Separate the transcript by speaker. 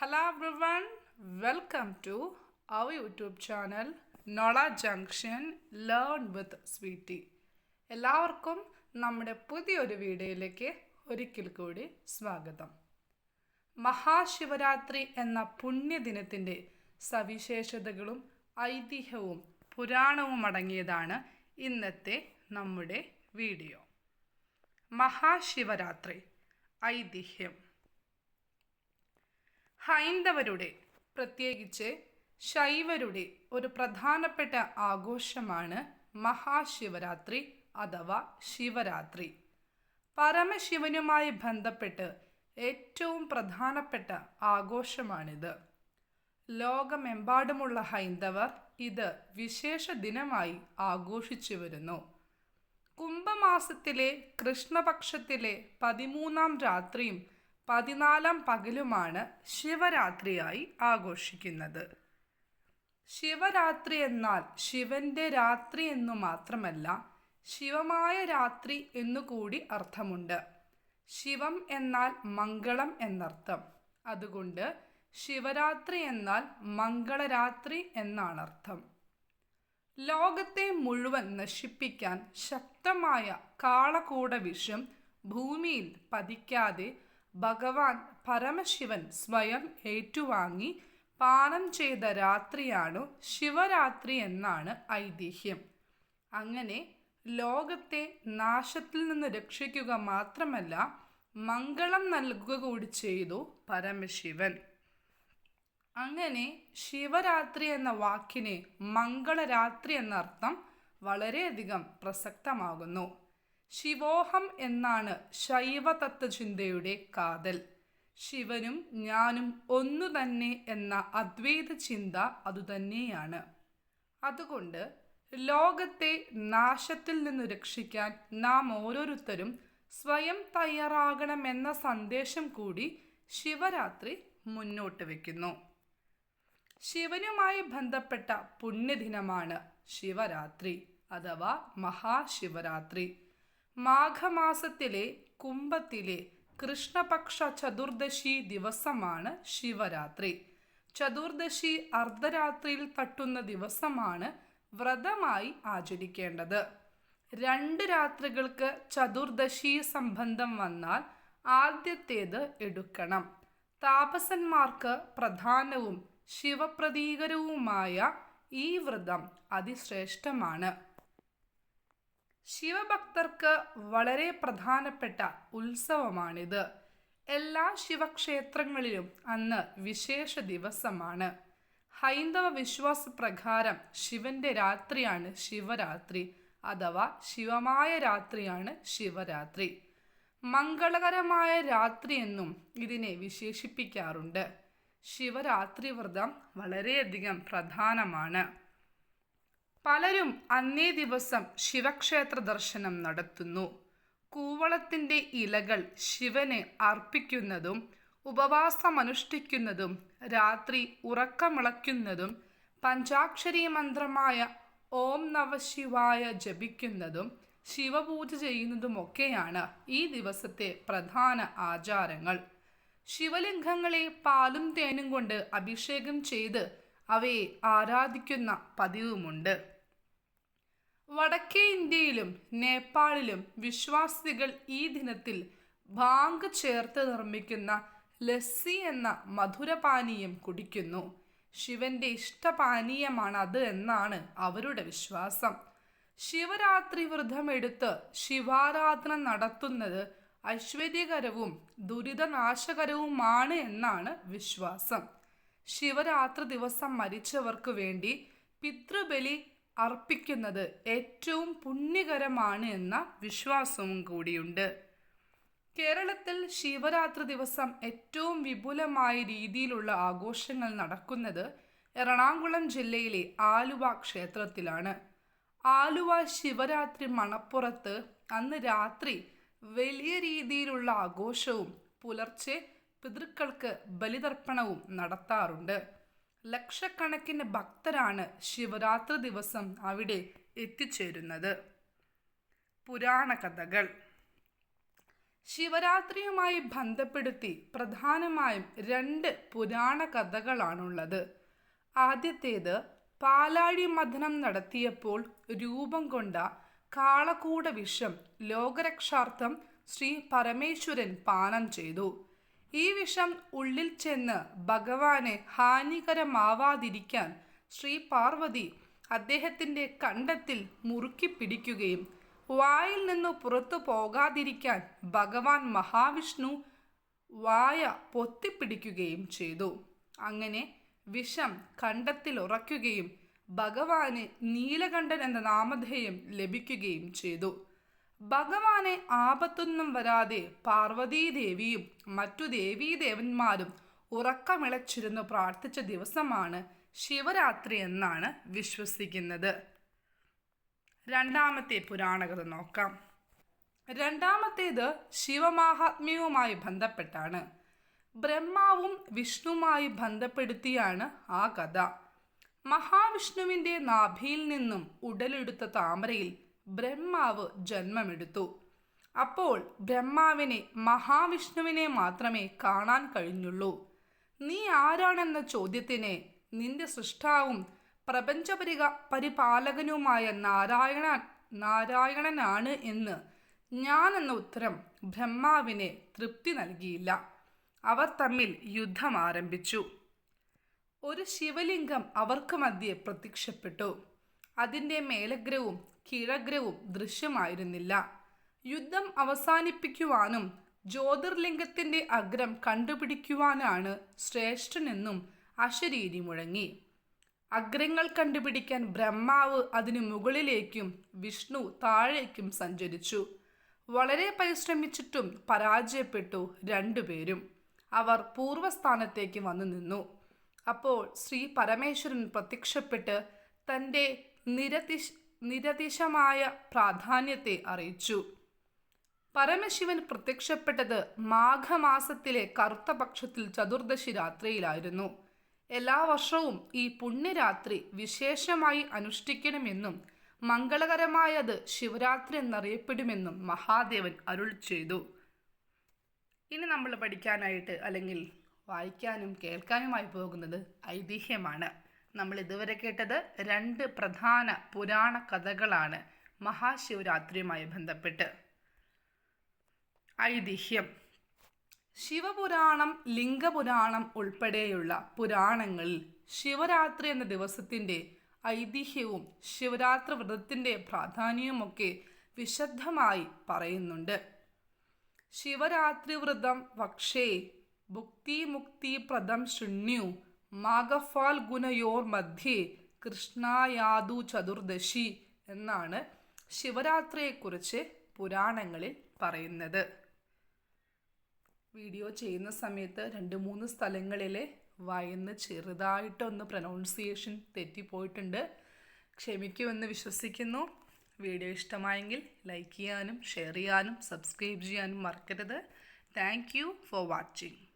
Speaker 1: Hello everyone, welcome to our YouTube channel Nola junction learn with Sweetie. എല്ലാവർക്കും നമ്മുടെ പുതിയൊരു വീഡിയോയിലേക്ക് ഒരിക്കൽ കൂടി സ്വാഗതം. മഹാശിവരാത്രി എന്ന പുണ്യദിനത്തിന്റെ സവിശേഷതകളും ഐതിഹ്യവും പുരാണവും അടങ്ങിയതാണ് ഇന്നത്തെ നമ്മുടെ വീഡിയോ. മഹാശിവരാത്രി ഐതിഹ്യം. ഹൈന്ദവരുടെ പ്രത്യേകിച്ച് ശൈവരുടെ ഒരു പ്രധാനപ്പെട്ട ആഘോഷമാണ് മഹാശിവരാത്രി അഥവാ ശിവരാത്രി. പരമശിവനുമായി ബന്ധപ്പെട്ട് ഏറ്റവും പ്രധാനപ്പെട്ട ആഘോഷമാണിത്. ലോകമെമ്പാടുമുള്ള ഹൈന്ദവർ ഇത് വിശേഷ ദിനമായി ആഘോഷിച്ചു വരുന്നു. കുംഭമാസത്തിലെ കൃഷ്ണപക്ഷത്തിലെ പതിമൂന്നാം രാത്രിയും പതിനാലാം പകലുമാണ് ശിവരാത്രിയായി ആഘോഷിക്കുന്നത്. ശിവരാത്രി എന്നാൽ ശിവന്റെ രാത്രി എന്നു മാത്രമല്ല ശിവമായ രാത്രി എന്നുകൂടി അർത്ഥമുണ്ട്. ശിവം എന്നാൽ മംഗളം എന്നർത്ഥം. അതുകൊണ്ട് ശിവരാത്രി എന്നാൽ മംഗളരാത്രി എന്നാണ് അർത്ഥം ലോകത്തെ മുഴുവൻ നശിപ്പിക്കാൻ ശക്തമായ കാളകൂട വിഷം ഭൂമിയിൽ പതിക്കാതെ ഭഗവാൻ പരമശിവൻ സ്വയം ഏറ്റുവാങ്ങി പാനം ചെയ്ത രാത്രിയാണ് ശിവരാത്രി എന്നാണ് ഐതിഹ്യം. അങ്ങനെ ലോകത്തെ നാശത്തിൽ നിന്ന് രക്ഷിക്കുക മാത്രമല്ല മംഗളം നൽകുക കൂടി ചെയ്തു പരമശിവൻ. അങ്ങനെ ശിവരാത്രി എന്ന വാക്കിന് മംഗളരാത്രി എന്നർത്ഥം വളരെയധികം പ്രസക്തമാകുന്നു. ശിവോഹം എന്നാണ് ശൈവ ശൈവതത്വചിന്തയുടെ കാതൽ. ശിവനും ഞാനും ഒന്നു തന്നെ എന്ന അദ്വൈത ചിന്ത അതുതന്നെയാണ്. അതുകൊണ്ട് ലോകത്തെ നാശത്തിൽ നിന്ന് രക്ഷിക്കാൻ നാം ഓരോരുത്തരും സ്വയം തയ്യാറാകണമെന്ന സന്ദേശം കൂടി ശിവരാത്രി മുന്നോട്ട് വയ്ക്കുന്നു ശിവനുമായി ബന്ധപ്പെട്ട പുണ്യദിനമാണ് ശിവരാത്രി അഥവാ മഹാശിവരാത്രി. മാഘമാസത്തിലെ കുംഭത്തിലെ കൃഷ്ണപക്ഷ ചതുർദശി ദിവസമാണ് ശിവരാത്രി. ചതുർദശി അർദ്ധരാത്രിയിൽ തട്ടുന്ന ദിവസമാണ് വ്രതമായി ആചരിക്കേണ്ടത്. രണ്ട് രാത്രികൾക്ക് ചതുർദശി സംബന്ധം വന്നാൽ ആദ്യത്തേത് എടുക്കണം. താപസന്മാർക്ക് പ്രധാനവും ശിവപ്രതീകരവുമായ ഈ വ്രതം അതിശ്രേഷ്ഠമാണ്. ശിവഭക്തർക്ക് വളരെ പ്രധാനപ്പെട്ട ഉത്സവമാണിത്. എല്ലാ ശിവക്ഷേത്രങ്ങളിലും അന്ന് വിശേഷ ദിവസമാണ്. ഹൈന്ദവ വിശ്വാസ പ്രകാരം ശിവന്റെ രാത്രിയാണ് ശിവരാത്രി അഥവാ ശിവമായ രാത്രിയാണ് ശിവരാത്രി. മംഗളകരമായ രാത്രി എന്നും ഇതിനെ വിശേഷിപ്പിക്കാറുണ്ട്. ശിവരാത്രി വ്രതം വളരെയധികം പ്രധാനമാണ്. പലരും അന്നേ ദിവസം ശിവക്ഷേത്ര ദർശനം നടത്തുന്നു. കൂവളത്തിന്റെ ഇലകൾ ശിവന് അർപ്പിക്കുന്നതും ഉപവാസമനുഷ്ഠിക്കുന്നതും രാത്രി ഉറക്കമിളയ്ക്കുന്നതും പഞ്ചാക്ഷരി മന്ത്രമായ ഓം നവശിവായ ജപിക്കുന്നതും ശിവപൂജ ചെയ്യുന്നതുമൊക്കെയാണ് ഈ ദിവസത്തെ പ്രധാന ആചാരങ്ങൾ. ശിവലിംഗങ്ങളെ പാലും തേനും കൊണ്ട് അഭിഷേകം ചെയ്ത് അവയെ ആരാധിക്കുന്ന പതിവുമുണ്ട്. വടക്കേ ഇന്ത്യയിലും നേപ്പാളിലും വിശ്വാസികൾ ഈ ദിനത്തിൽ ബാങ്ക് ചേർത്ത് നിർമ്മിക്കുന്ന ലസ്സി എന്ന മധുരപാനീയം കുടിക്കുന്നു. ശിവന്റെ ഇഷ്ടപാനീയമാണ് അത് എന്നാണ് അവരുടെ വിശ്വാസം. ശിവരാത്രി വ്രതമെടുത്ത് ശിവാരാധന നടത്തുന്നത് ഐശ്വര്യകരവും ദുരിതനാശകരവുമാണ് എന്നാണ് വിശ്വാസം. ശിവരാത്രി ദിവസം മരിച്ചവർക്ക് വേണ്ടി പിതൃബലി അർപ്പിക്കുന്നത് ഏറ്റവും പുണ്യകരമാണ് എന്ന വിശ്വാസവും കൂടിയുണ്ട്. കേരളത്തിൽ ശിവരാത്രി ദിവസം ഏറ്റവും വിപുലമായ രീതിയിലുള്ള ആഘോഷങ്ങൾ നടക്കുന്നത് എറണാകുളം ജില്ലയിലെ ആലുവ ക്ഷേത്രത്തിലാണ്. ആലുവ ശിവരാത്രി മണപ്പുറത്ത് അന്ന് രാത്രി വലിയ രീതിയിലുള്ള ആഘോഷവും പുലർച്ചെ പിതൃക്കൾക്ക് ബലിതർപ്പണവും നടത്താറുണ്ട്. ലക്ഷക്കണക്കിന് ഭക്തരാണ് ശിവരാത്രി ദിവസം അവിടെ എത്തിച്ചേരുന്നത്. പുരാണ കഥകൾ. ശിവരാത്രിയുമായി ബന്ധപ്പെടുത്തി പ്രധാനമായും രണ്ട് പുരാണ കഥകളാണുള്ളത്. ആദ്യത്തേത് പാലാഴി മഥനം നടത്തിയപ്പോൾ രൂപം കൊണ്ട കാളകൂട വിഷം ലോകരക്ഷാർത്ഥം ശ്രീ പരമേശ്വരൻ പാനം ചെയ്തു. ഈ വിഷം ഉള്ളിൽ ചെന്ന് ഭഗവാനെ ഹാനികരമാവാതിരിക്കാൻ ശ്രീ പാർവതി അദ്ദേഹത്തിന്റെ കണ്ടത്തിൽ മുറുക്കി പിടിക്കുകയും വായിൽ നിന്ന് പുറത്തു പോകാതിരിക്കാൻ ഭഗവാൻ മഹാവിഷ്ണു വായ പൊത്തിപ്പിടിക്കുകയും ചെയ്തു. അങ്ങനെ വിഷം കണ്ടത്തിൽ ഉറയ്ക്കുകയും ഭഗവാന് നീലകണ്ഠൻ എന്ന നാമധേയം ലഭിക്കുകയും ചെയ്തു. ഭഗവാനെ ആപത്തൊന്നും വരാതെ പാർവതീദേവിയും മറ്റു ദേവീദേവന്മാരും ഉറക്കമിളച്ചിരുന്നു പ്രാർത്ഥിച്ച ദിവസമാണ് ശിവരാത്രി എന്നാണ് വിശ്വസിക്കുന്നത്. രണ്ടാമത്തെ പുരാണകഥ നോക്കാം. രണ്ടാമത്തേത് ശിവമാഹാത്മ്യവുമായി ബന്ധപ്പെട്ടാണ്. ബ്രഹ്മാവും വിഷ്ണുവുമായി ബന്ധപ്പെടുത്തിയാണ് ആ കഥ. മഹാവിഷ്ണുവിന്റെ നാഭിയിൽ നിന്നും ഉടലെടുത്ത താമരയിൽ ബ്രഹ്മാവ് ജന്മമെടുത്തു. അപ്പോൾ ബ്രഹ്മാവിനെ മഹാവിഷ്ണുവിനെ മാത്രമേ കാണാൻ കഴിഞ്ഞുള്ളൂ. നീ ആരാണെന്ന ചോദ്യത്തിന് നിന്റെ സൃഷ്ടാവും പ്രപഞ്ചപരിക പരിപാലകനുമായ നാരായണ നാരായണനാണ് എന്ന് ഞാൻ എന്ന ഉത്തരം ബ്രഹ്മാവിനെ തൃപ്തി നൽകിയില്ല. അവർ തമ്മിൽ യുദ്ധം ആരംഭിച്ചു. ഒരു ശിവലിംഗം അവർക്ക് മധ്യേ പ്രത്യക്ഷപ്പെട്ടു. അതിന്റെ മേലഗ്രവും കീഴഗ്രവും ദൃശ്യമായിരുന്നില്ല. യുദ്ധം അവസാനിപ്പിക്കുവാനും ജ്യോതിർലിംഗത്തിന്റെ അഗ്രം കണ്ടുപിടിക്കുവാനാണ് ശ്രേഷ്ഠനെന്നും അശരീരി മുഴങ്ങി. അഗ്രങ്ങൾ കണ്ടുപിടിക്കാൻ ബ്രഹ്മാവ് അതിനു മുകളിലേക്കും വിഷ്ണു താഴേക്കും സഞ്ചരിച്ചു. വളരെ പരിശ്രമിച്ചിട്ടും പരാജയപ്പെട്ടു രണ്ടുപേരും അവർ പൂർവസ്ഥാനത്തേക്ക് വന്നു നിന്നു. അപ്പോൾ ശ്രീ പരമേശ്വരൻ പ്രത്യക്ഷപ്പെട്ട് തന്റെ നിരതിശ് നിരതിശമായ പ്രാധാന്യത്തെ അറിയിച്ചു. പരമശിവൻ പ്രത്യക്ഷപ്പെട്ടത് മാഘമാസത്തിലെ കറുത്ത പക്ഷത്തിൽ ചതുർദശി രാത്രിയിലായിരുന്നു. എല്ലാ വർഷവും ഈ പുണ്യരാത്രി വിശേഷമായി അനുഷ്ഠിക്കണമെന്നും മംഗളകരമായത് ശിവരാത്രി എന്നറിയപ്പെടുമെന്നും മഹാദേവൻ അരുൾ ചെയ്തു. ഇനി നമ്മൾ പഠിക്കാനായിട്ട് അല്ലെങ്കിൽ വായിക്കാനും കേൾക്കാനുമായി പോകുന്നത് ഐതിഹ്യമാണ്. നമ്മൾ ഇതുവരെ കേട്ടത് രണ്ട് പ്രധാന പുരാണ കഥകളാണ് മഹാശിവരാത്രിയുമായി ബന്ധപ്പെട്ട്. ഐതിഹ്യം. ശിവപുരാണം ലിംഗപുരാണം ഉൾപ്പെടെയുള്ള പുരാണങ്ങളിൽ ശിവരാത്രി എന്ന ദിവസത്തിന്റെ ഐതിഹ്യവും ശിവരാത്രി വ്രതത്തിന്റെ പ്രാധാന്യവുമൊക്കെ വിശദമായി പറയുന്നുണ്ട്. ശിവരാത്രി വ്രതം പക്ഷേ ഭുക്തി മുക്തി പ്രദം ശൃണ്യു മാഗഫാൽ ഗുണയോർ മധ്യേ കൃഷ്ണായാദു ചതുർദശി എന്നാണ് ശിവരാത്രിയെക്കുറിച്ച് പുരാണങ്ങളിൽ പറയുന്നത്. വീഡിയോ ചെയ്യുന്ന സമയത്ത് രണ്ട് മൂന്ന് സ്ഥലങ്ങളിലെ വയന്ന് ചെറുതായിട്ടൊന്ന് പ്രൊനൗൺസിയേഷൻ തെറ്റിപ്പോയിട്ടുണ്ട്. ക്ഷമിക്കുമെന്ന് വിശ്വസിക്കുന്നു. വീഡിയോ ഇഷ്ടമായെങ്കിൽ ലൈക്ക് ചെയ്യാനും ഷെയർ ചെയ്യാനും സബ്സ്ക്രൈബ് ചെയ്യാനും മറക്കരുത്. Thank you for watching